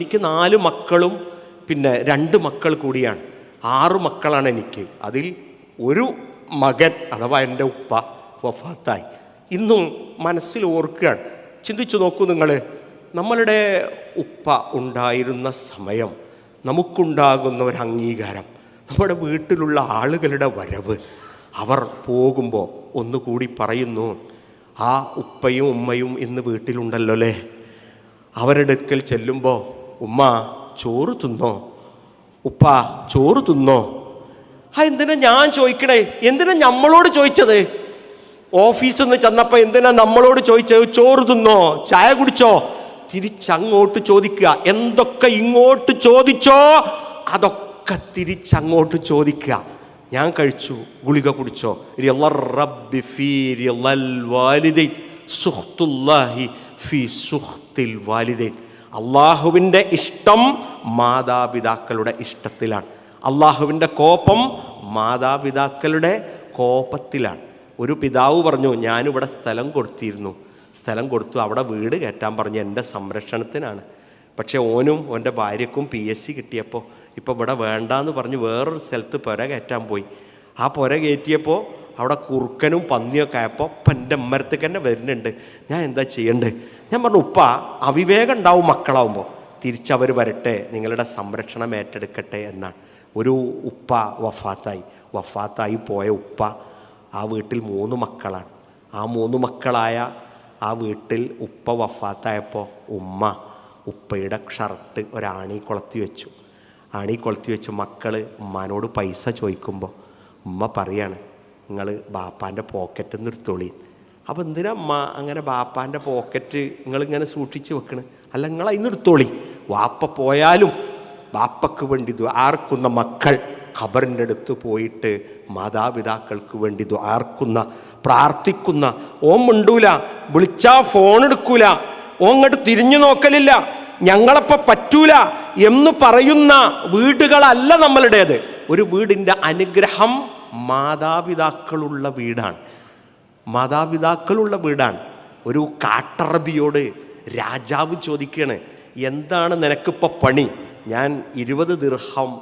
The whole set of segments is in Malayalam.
എനിക്ക് നാല് മക്കളും പിന്നെ രണ്ട് മക്കൾ കൂടിയാണ്. ആറ് മക്കളാണ് എനിക്ക്. അതിൽ ഒരു മകൻ അഥവാ എന്റെ ഉപ്പ വഫാത്തായി. ഇന്നും മനസ്സിൽ ഓർക്കുകയാണ്. ചിന്തിച്ചു നോക്കൂ നിങ്ങൾ നമ്മളുടെ ഉപ്പ ഉണ്ടായിരുന്ന സമയം നമുക്കുണ്ടാകുന്ന ഒരു അംഗീകാരം. നമ്മുടെ വീട്ടിലുള്ള ആളുകളുടെ വരവ്. അവർ പോകുമ്പോൾ ഒന്നുകൂടി പറയുന്നു ആ ഉപ്പയും ഉമ്മയും ഇന്ന് വീട്ടിലുണ്ടല്ലോ അല്ലേ അവരുടെ അടുക്കൽ ചെല്ലുമ്പോൾ ഉമ്മ ചോറ് തിന്നോ? ഉപ്പ ചോറ് തിന്നോ? ആ എന്തിനാ ഞാൻ ചോദിക്കണേ? എന്തിനാ നമ്മളോട് ചോദിച്ചത്? ഓഫീസിൽ നിന്ന് ചെന്നപ്പോൾ എന്തിനാ നമ്മളോട് ചോദിച്ചത്? ചോറ് തിന്നോ? ചായ കുടിച്ചോ? തിരിച്ചങ്ങോട്ട് ചോദിക്കുക. എന്തൊക്കെ ഇങ്ങോട്ട് ചോദിച്ചോ? അതൊക്കെ തിരിച്ചങ്ങോട്ട് ചോദിക്കുക. ഞാൻ കഴിച്ചു ഗുളിക കുടിച്ചോ? വാലിദൈൻ. സുഹ്തുല്ലാഹി ഫി സുഹ്തിൽ വാലിദൈൻ. അള്ളാഹുവിന്റെ ഇഷ്ടം മാതാപിതാക്കളുടെ ഇഷ്ടത്തിലാണ്. അള്ളാഹുവിന്റെ കോപം മാതാപിതാക്കളുടെ കോപത്തിലാണ്. ഒരു പിതാവ് പറഞ്ഞു ഞാനിവിടെ സ്ഥലം കൊടുത്തിരുന്നു. സ്ഥലം കൊടുത്തു അവിടെ വീട് കയറ്റാൻ പറഞ്ഞു എന്റെ സംരക്ഷണത്തിനാണ്. പക്ഷേ ഓനും ഓന്റെ ഭാര്യക്കും പി എസ് സി കിട്ടിയപ്പോൾ ഇപ്പോൾ ഇവിടെ വേണ്ടാന്ന് പറഞ്ഞ് വേറൊരു സ്ഥലത്ത് പുര കയറ്റാൻ പോയി. ആ പുര കയറ്റിയപ്പോൾ അവിടെ കുറുക്കനും പന്നിയൊക്കെ ആയപ്പോൾ ഇപ്പം എന്റെ അമ്മരത്തേക്ക് തന്നെ വരുന്നുണ്ട്. ഞാൻ എന്താ ചെയ്യണ്ടേ ഞാൻ പറഞ്ഞു ഉപ്പ അവിവേകം ഉണ്ടാവും മക്കളാവുമ്പോൾ തിരിച്ചവർ വരട്ടെ നിങ്ങളുടെ സംരക്ഷണം ഏറ്റെടുക്കട്ടെ എന്നാണ്. ഒരു ഉപ്പ വഫാത്തായി. വഫാത്തായി പോയ ഉപ്പ ആ വീട്ടിൽ മൂന്ന് മക്കളാണ്. ആ മൂന്ന് മക്കളായ ആ വീട്ടിൽ ഉപ്പ വഫാത്തായപ്പോൾ ഉമ്മ ഉപ്പയുടെ ഷർട്ട് ഒരാണി കൊളത്തി വെച്ചു. ആണി കൊളുത്തി വെച്ച് മക്കൾ ഉമ്മാനോട് പൈസ ചോദിക്കുമ്പോൾ ഉമ്മ പറയാണ് നിങ്ങൾ ബാപ്പാന്റെ പോക്കറ്റിൽ നിന്നൊരു തൊളി അപ്പോൾ എന്തിനാ അമ്മ അങ്ങനെ ബാപ്പാന്റെ പോക്കറ്റ് നിങ്ങളിങ്ങനെ സൂക്ഷിച്ച് വെക്കണ്? അല്ല നിങ്ങൾ അതിന്ന് എടുത്തോളി. വാപ്പ പോയാലും ബാപ്പക്ക് വേണ്ടി ആർക്കുന്ന മക്കൾ ഖബറിന്റെ അടുത്ത് പോയിട്ട് മാതാപിതാക്കൾക്ക് വേണ്ടി ആർക്കുന്ന പ്രാർത്ഥിക്കുന്ന. ഓം മിണ്ടൂല വിളിച്ചാ ഫോൺ എടുക്കൂല ഓൻ അങ്ങോട്ട് തിരിഞ്ഞു നോക്കലില്ല. ഞങ്ങളപ്പോൾ പറ്റൂല എന്ന് പറയുന്ന വീടുകളല്ല നമ്മളുടേത്. ഒരു വീടിന്റെ അനുഗ്രഹം മാതാപിതാക്കളുള്ള വീടാണ്. മാതാപിതാക്കളുള്ള വീടാണ്. ഒരു കാട്ടറബിയോട് രാജാവ് ചോദിക്കുകയാണ് എന്താണ് നിനക്കിപ്പോൾ പണി? ഞാൻ ഇരുപത് ദീർഘം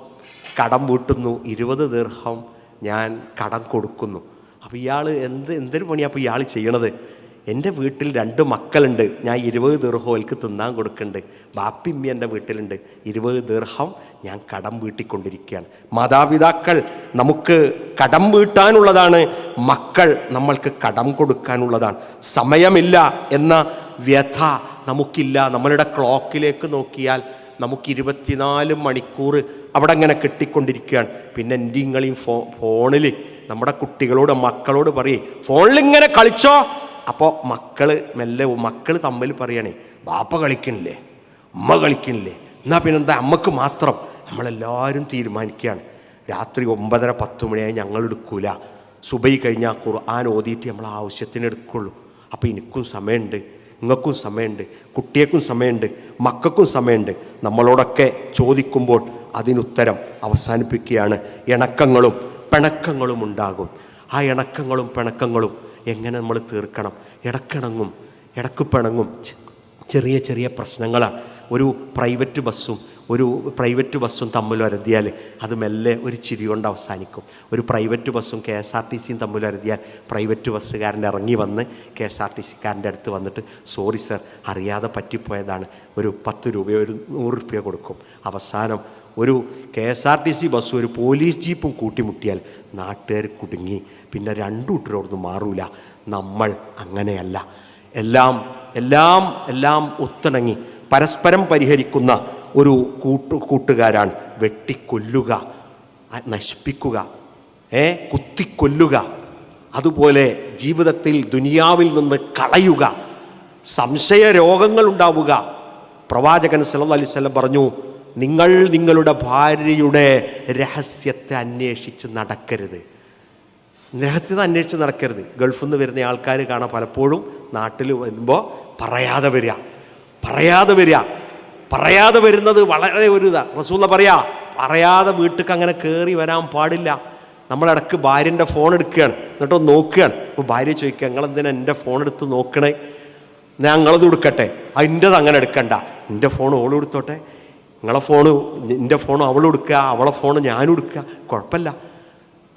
കടം വീട്ടുന്നു ഇരുപത് ദീർഘം ഞാൻ കടം കൊടുക്കുന്നു. അപ്പോൾ ഇയാൾ എന്ത് എന്തൊരു പണിയാണ് അപ്പോൾ ഇയാൾ ചെയ്യണത്? എന്റെ വീട്ടിൽ രണ്ട് മക്കളുണ്ട്. ഞാൻ ഇരുപത് ദീർഹോൽക്ക് തിന്നാൻ കൊടുക്കുന്നുണ്ട്. ബാപ്പിമ്മി എന്റെ വീട്ടിലുണ്ട്. ഇരുപത് ദീർഹം ഞാൻ കടം വീട്ടിക്കൊണ്ടിരിക്കുകയാണ്. മാതാപിതാക്കൾ നമുക്ക് കടം വീട്ടാനുള്ളതാണ്. മക്കൾ നമ്മൾക്ക് കടം കൊടുക്കാനുള്ളതാണ്. സമയമില്ല എന്ന വ്യഥ നമുക്കില്ല. നമ്മളുടെ ക്ലോക്കിലേക്ക് നോക്കിയാൽ നമുക്ക് ഇരുപത്തിനാല് മണിക്കൂർ അവിടെ അങ്ങനെ കെട്ടിക്കൊണ്ടിരിക്കുകയാണ്. പിന്നെ എന്റെ ഇങ്ങളെയും ഫോ ഫോണിൽ നമ്മുടെ കുട്ടികളോട് മക്കളോട് പറയും ഫോണിൽ ഇങ്ങനെ കളിച്ചോ? അപ്പോൾ മക്കൾ മെല്ലെ മക്കൾ തമ്മിൽ പറയണേ ബാപ്പ കളിക്കണില്ലേ? അമ്മ കളിക്കണില്ലേ? എന്നാൽ പിന്നെന്താ അമ്മയ്ക്ക് മാത്രം നമ്മളെല്ലാവരും തീരുമാനിക്കുകയാണ്. രാത്രി ഒമ്പതര പത്ത് മണിയായി ഞങ്ങൾ എടുക്കൂല. സുബൈ കഴിഞ്ഞാൽ ഖുർആൻ ഓതിയിട്ട് നമ്മൾ ആവശ്യത്തിന് എടുക്കുള്ളൂ. അപ്പോൾ എനിക്കും സമയമുണ്ട് നിങ്ങൾക്കും സമയമുണ്ട് കുട്ടിയേക്കും സമയമുണ്ട് മക്കൾക്കും സമയമുണ്ട്. നമ്മളോടൊക്കെ ചോദിക്കുമ്പോൾ അതിനുത്തരം അവസാനിപ്പിക്കുകയാണ്. ഇണക്കങ്ങളും പിണക്കങ്ങളും ഉണ്ടാകും. ആ ഇണക്കങ്ങളും പിണക്കങ്ങളും എങ്ങനെ നമ്മൾ തീർക്കണം? ഇടക്കിണങ്ങും ഇടയ്ക്ക് പിണങ്ങും ചെറിയ ചെറിയ പ്രശ്നങ്ങളാണ് ഒരു പ്രൈവറ്റ് ബസ്സും ഒരു പ്രൈവറ്റ് ബസ്സും തമ്മിൽ വരുത്തിയാൽ അത് മെല്ലെ ഒരു ചിരി കൊണ്ട് അവസാനിക്കും. ഒരു പ്രൈവറ്റ് ബസ്സും കെ എസ് ആർ ടി സിയും തമ്മിൽ വരുത്തിയാൽ പ്രൈവറ്റ് ബസ്സുകാരൻ ഇറങ്ങി വന്ന് കെ എസ് ആർ ടി സിക്കാരന്റെ അടുത്ത് വന്നിട്ട് സോറി സർ അറിയാതെ പറ്റിപ്പോയതാണ്. ഒരു പത്ത് രൂപയോ ഒരു നൂറ് രൂപയോ കൊടുക്കും. അവസാനം ഒരു K S R T C ബസ്സും ഒരു പോലീസ് ജീപ്പും കൂട്ടിമുട്ടിയാൽ നാട്ടുകാർ കുടുങ്ങി. പിന്നെ രണ്ടു കൂട്ടരോടൊന്നും മാറൂല. നമ്മൾ അങ്ങനെയല്ല. എല്ലാം എല്ലാം എല്ലാം ഒത്തിണങ്ങി. പരസ്പരം പരിഹരിക്കുന്ന ഒരു കൂട്ടു കൂട്ടുകാരാണ്. വെട്ടിക്കൊല്ലുക നശിപ്പിക്കുക ഏ കുത്തിക്കൊല്ലുക. അതുപോലെ ജീവിതത്തിൽ ദുനിയാവിൽ നിന്ന് കളയുക. സംശയ രോഗങ്ങൾ ഉണ്ടാവുക. പ്രവാചകൻ സല്ലല്ലാഹു അലൈഹി പറഞ്ഞു നിങ്ങൾ നിങ്ങളുടെ ഭാര്യയുടെ രഹസ്യത്തെ അന്വേഷിച്ച് നടക്കരുത്. രഹസ്യത അന്വേഷിച്ച് നടക്കരുത്. ഗൾഫിൽ നിന്ന് വരുന്ന ആൾക്കാർ കാണാൻ പലപ്പോഴും നാട്ടിൽ വരുമ്പോൾ പറയാതെ വരിക. പറയാതെ വരിക. പറയാതെ വരുന്നത് വളരെ ഒരു ഇതാ. റസൂല പറയാ പറയാതെ വീട്ടിൽ അങ്ങനെ കയറി വരാൻ പാടില്ല. നമ്മളിടക്ക് ഭാര്യന്റെ ഫോൺ എടുക്കുകയാണ്. എന്നിട്ട് നോക്കുകയാണ്. അപ്പോൾ ഭാര്യ ചോദിക്കുക നിങ്ങളെന്തിനാ എന്റെ ഫോൺ എടുത്ത് നോക്കണേ? ഞങ്ങളത് കൊടുക്കട്ടെ അതിന്റെത് അങ്ങനെ എടുക്കണ്ട. എന്റെ ഫോൺ ഓൾ എടുത്തോട്ടെ നിങ്ങളെ ഫോണ് നിന്റെ ഫോൺ അവൾ എടുക്കുക അവളെ ഫോൺ ഞാനും എടുക്കുക. കുഴപ്പമില്ല.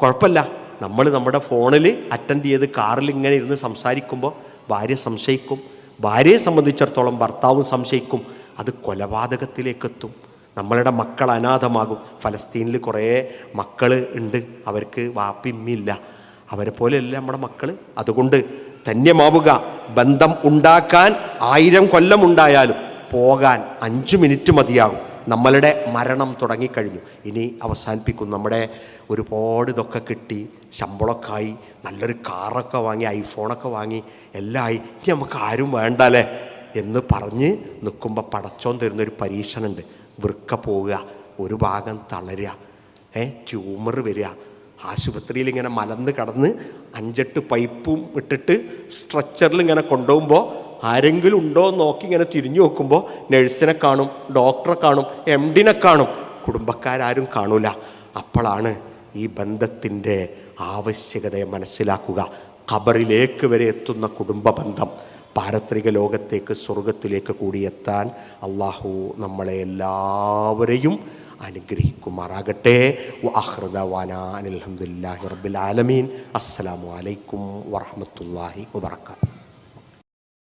കുഴപ്പമില്ല. നമ്മൾ നമ്മുടെ ഫോണിൽ അറ്റൻഡ് ചെയ്ത് കാറിൽ ഇങ്ങനെ ഇരുന്ന് സംസാരിക്കുമ്പോൾ ഭാര്യ സംശയിക്കും. ഭാര്യയെ സംബന്ധിച്ചിടത്തോളം ഭർത്താവും സംശയിക്കും. അത് കൊലപാതകത്തിലേക്കെത്തും നമ്മളുടെ മക്കൾ അനാഥമാകും. ഫലസ്തീനിൽ കുറേ മക്കൾ ഉണ്ട്. അവർക്ക് വാപ്പിമ്മില്ല അവരെ പോലെയല്ല നമ്മുടെ മക്കൾ അതുകൊണ്ട് ധന്യമാവുക. ബന്ധം ഉണ്ടാക്കാൻ ആയിരം കൊല്ലം ഉണ്ടായാലും പോകാൻ അഞ്ച് മിനിറ്റ് മതിയാകും. നമ്മളുടെ മരണം തുടങ്ങിക്കഴിഞ്ഞു. ഇനി അവസാനിപ്പിക്കും നമ്മുടെ ഒരുപാട് ഇതൊക്കെ കിട്ടി. ശമ്പളമൊക്കെ ആയി. നല്ലൊരു കാറൊക്കെ വാങ്ങി ഐഫോണൊക്കെ വാങ്ങി എല്ലാം ആയി. ഇനി നമുക്ക് ആരും വേണ്ടല്ലേ? എന്ന് പറഞ്ഞ് നിൽക്കുമ്പോൾ പടച്ചോൻ തരുന്നൊരു പരീക്ഷണമുണ്ട്. വൃക്ക പോവുക ഒരു ഭാഗം തളരുക ഏ ട്യൂമർ വരിക. ആശുപത്രിയിൽ ഇങ്ങനെ മലന്ന് കടന്ന് അഞ്ചെട്ട് പൈപ്പും ഇട്ടിട്ട് സ്ട്രെച്ചറിൽ ഇങ്ങനെ കൊണ്ടുപോകുമ്പോൾ ആരെങ്കിലും ഉണ്ടോ എന്ന് നോക്കി ഇങ്ങനെ തിരിഞ്ഞു നോക്കുമ്പോൾ നഴ്സിനെ കാണും ഡോക്ടറെ കാണും എം ഡിനെ കാണും. കുടുംബക്കാരും കാണൂല. അപ്പോഴാണ് ഈ ബന്ധത്തിന്റെ ആവശ്യകതയെ മനസ്സിലാക്കുക. ഖബറിലേക്ക് വരെ എത്തുന്ന കുടുംബ ബന്ധം പാരത്രിക ലോകത്തേക്ക് സ്വർഗത്തിലേക്ക് കൂടി എത്താൻ അള്ളാഹു നമ്മളെ എല്ലാവരെയും അനുഗ്രഹിക്കുമാറാകട്ടെ. അഹ്റദവാന അനിൽഹമുല്ലാഹി റബ്ബിൽ ആലമീൻ. അസ്സലാമു അലൈക്കും വറഹമത്തല്ലാഹി വബർക്കാത്തു